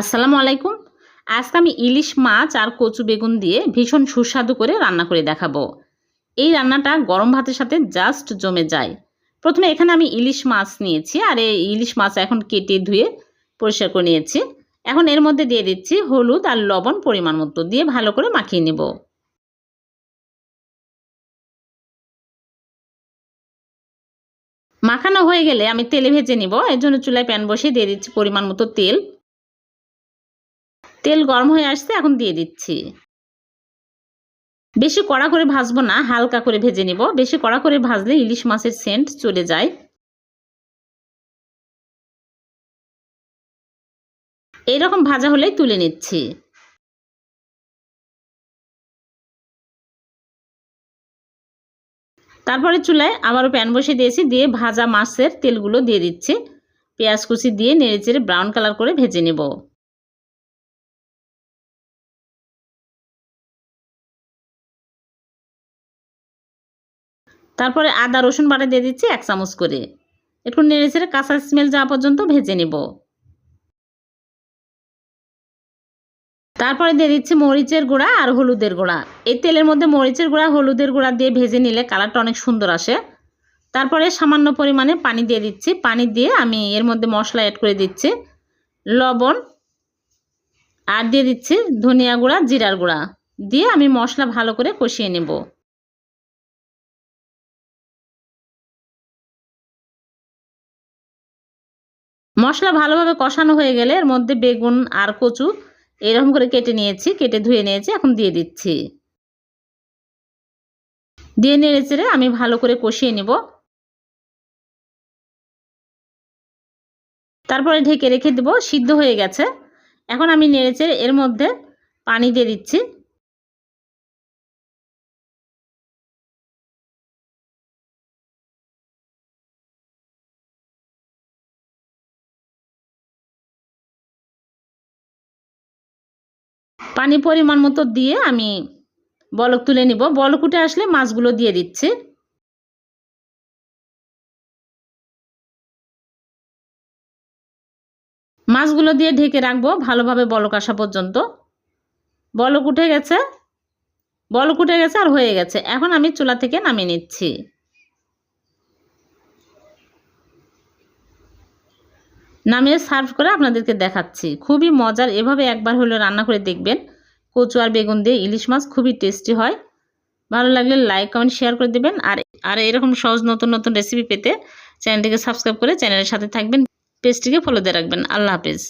আসসালামু আলাইকুম। আজকে আমি ইলিশ মাছ আর কচু বেগুন দিয়ে ভীষণ সুস্বাদু করে রান্না করে দেখাবো। এই রান্নাটা গরম ভাতের সাথে জাস্ট জমে যায়। প্রথমে এখানে আমি ইলিশ মাছ নিয়েছি আর এই ইলিশ মাছ এখন কেটে ধুয়ে পরিষ্কার করে নিয়েছি। এখন এর মধ্যে দিয়ে দিচ্ছি হলুদ আর লবণ পরিমাণ মতো দিয়ে ভালো করে মাখিয়ে নেব। মাখানো হয়ে গেলে আমি তেলে ভেজে নিব। এর জন্য চুলায় প্যান বসিয়ে দিয়ে দিচ্ছি পরিমাণ মতো তেল। তেল গরম হয়ে আসছে, এখন দিয়ে দিচ্ছি। বেশি কড়া করে ভাজবো না, হালকা করে ভেজে নিব। বেশি কড়া করে ভাজলে ইলিশ মাছের সেন্ট চলে যায়। এইরকম ভাজা হলেই তুলে নিচ্ছি। তারপরে চুলায় আবারও প্যান বসিয়ে দিয়েছি, দিয়ে ভাজা মাছের তেলগুলো দিয়ে দিচ্ছি। পেঁয়াজ কুচি দিয়ে নেড়ে চেড়ে ব্রাউন কালার করে ভেজে নেব। তারপরে আদা, রসুন বাটা দিয়ে দিচ্ছি এক চামচ করে। একটু নেড়ে ছেড়ে কাঁচা স্মেল যাওয়া পর্যন্ত ভেজে নেব। তারপরে দিয়ে দিচ্ছি মরিচের গুঁড়া আর হলুদের গুঁড়া। এই তেলের মধ্যে মরিচের গুঁড়া, হলুদের গুঁড়া দিয়ে ভেজে নিলে কালারটা অনেক সুন্দর আসে। তারপরে সামান্য পরিমাণে পানি দিয়ে দিচ্ছি। পানি দিয়ে আমি এর মধ্যে মশলা অ্যাড করে দিচ্ছি। লবণ আর দিয়ে দিচ্ছি ধনিয়া গুঁড়া, জিরার গুঁড়া। দিয়ে আমি মশলা ভালো করে কষিয়ে নেব। মশলা ভালোভাবে কষানো হয়ে গেলে এর মধ্যে বেগুন আর কচু এরকম করে কেটে নিয়েছি, কেটে ধুয়ে নিয়েছি, এখন দিয়ে দিচ্ছি। দিয়ে নেড়ে চেড়ে আমি ভালো করে কষিয়ে নেব। তারপরে ঢেকে রেখে দেবো, সিদ্ধ হয়ে গেছে। এখন আমি নেড়ে চেড়ে এর মধ্যে পানি দিয়ে দিচ্ছি। পানি পরিমাণ মতো দিয়ে আমি বলক তুলে নিব। বলক উঠে আসলে মাছগুলো দিয়ে দিচ্ছি। মাছগুলো দিয়ে ঢেকে রাখব ভালোভাবে বলক আসা পর্যন্ত। বলক উঠে গেছে। বলক উঠে গেছে আর হয়ে গেছে। এখন আমি চুলা থেকে নামিয়ে নিচ্ছি। নামিয়ে সার্ভ করে আপনাদেরকে দেখাচ্ছি। খুবই মজার। এভাবে একবার হলে রান্না করে দেখবেন। কচু আর বেগুন দিয়ে ইলিশ মাছ খুবই টেস্টি হয়। ভালো লাগলে লাইক কমেন্ট শেয়ার করে দেবেন। আর আর এরকম সহজ নতুন নতুন রেসিপি পেতে চ্যানেলটিকে সাবস্ক্রাইব করে চ্যানেলের সাথে থাকবেন। পেজটিকে ফলো দিয়ে রাখবেন। আল্লাহ হাফেজ।